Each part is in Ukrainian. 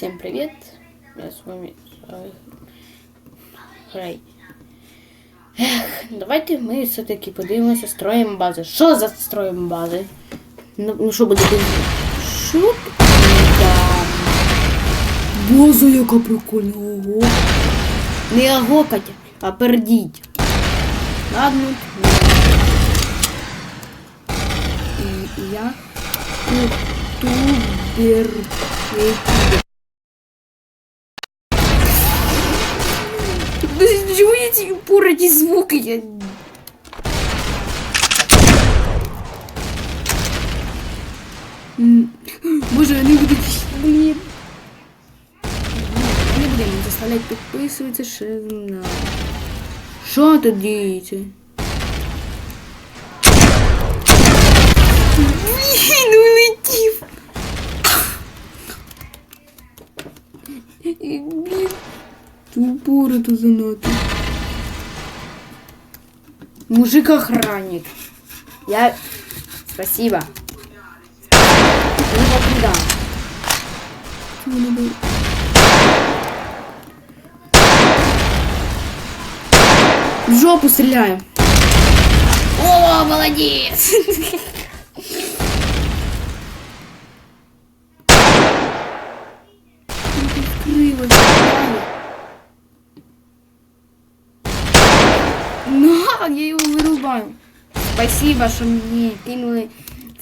Всем привет! Я с вами э, Грей. Ех, давайте ми все-таки подивимося, строїмо бази. Що за строїмо бази? Ну, ну що буде? Що? Боза, яка прикольна. Ого. Не агокать, а пердіть. Ладно. І я ютубер. эти упоры звуки? Я... М, Боже, они будут... Блин. Не будемо заставлять підписуватися ще на... Що тут діється? Блін, улетів. Блін. Тупоры тут занадто. Мужик-охранник. Я... Спасибо. Ну, вот. В жопу стреляю. О, молодец! Крыло, На, я его вырубаю. Спасибо, что мне кинули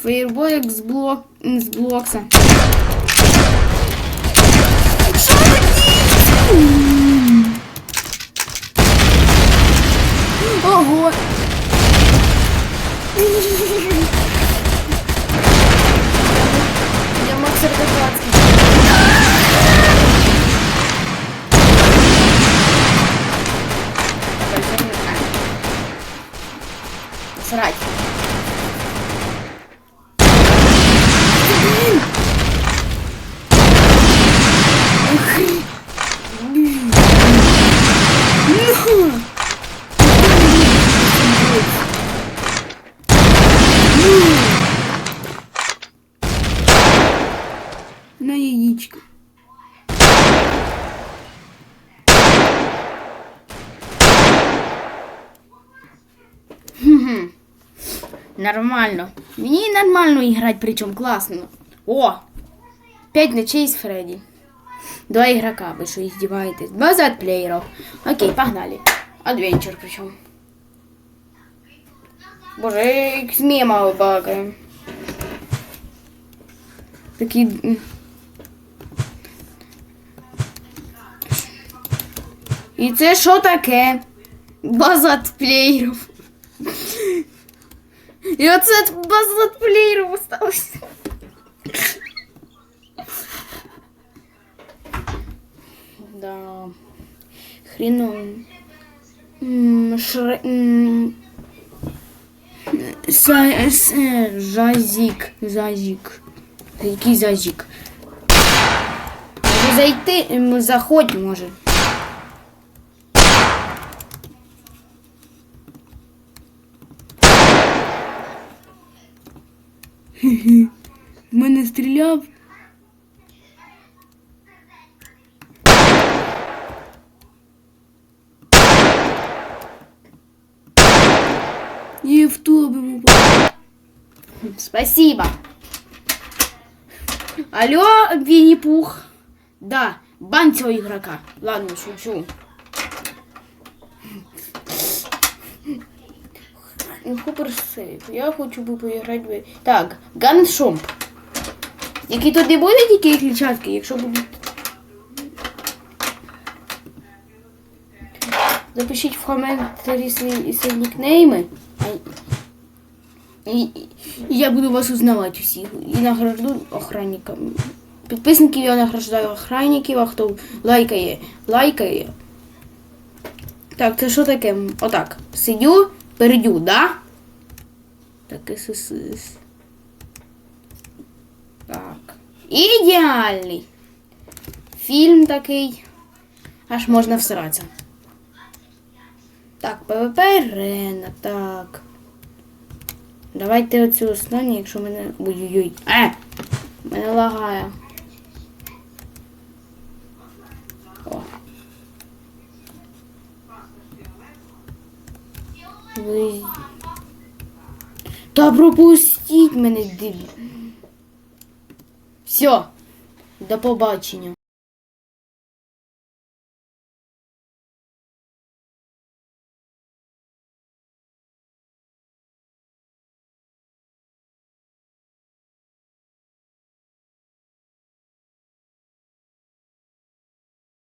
фейерболик с, блок... с блокса. Ого! Яичко. Нормально. Мені нормально грати, причому класно. О! Пять ночей с Фредди. Два игрока, вы что, издеваетесь? База от плееров. Окей, погнали. Адвенчур причем. Боже, як з мема багаємо. Такі... І це що таке? База от плеєрів. І оце база от плеєрів осталась. Да. Хреново. М, Шр... м, Са... с- е, Жазік. Зазік. Який зазік? Може зайти, м, заходь, може. Мене стріляв. И в тобі попав. Спасибо. Алло, Винни-Пух. Да, бан цього игрока. Ладно, шучу. Хопер сейф. Я хочу би поіграти. Так, Ганшомп. Які тут не будуть які клітчатки, якщо будуть. Запишіть в коментарі свої, свої нікнейми. І, і- я буду вас узнавати усіх. І награжду охранникам. Підписників я награждаю охранників, а хто лайкає, лайкає. Так, це що таке? Отак. Сидю, передю, да? Так, ССС. Так. Ідеальний. Фільм такий. Аж можна всратися. Так, ПВП Рена, так. Давайте оцю останню, якщо мене. Ой-ой-ой. Е! Мене лагає. Ви... Та пропустіть мене, див. Все. До побачення.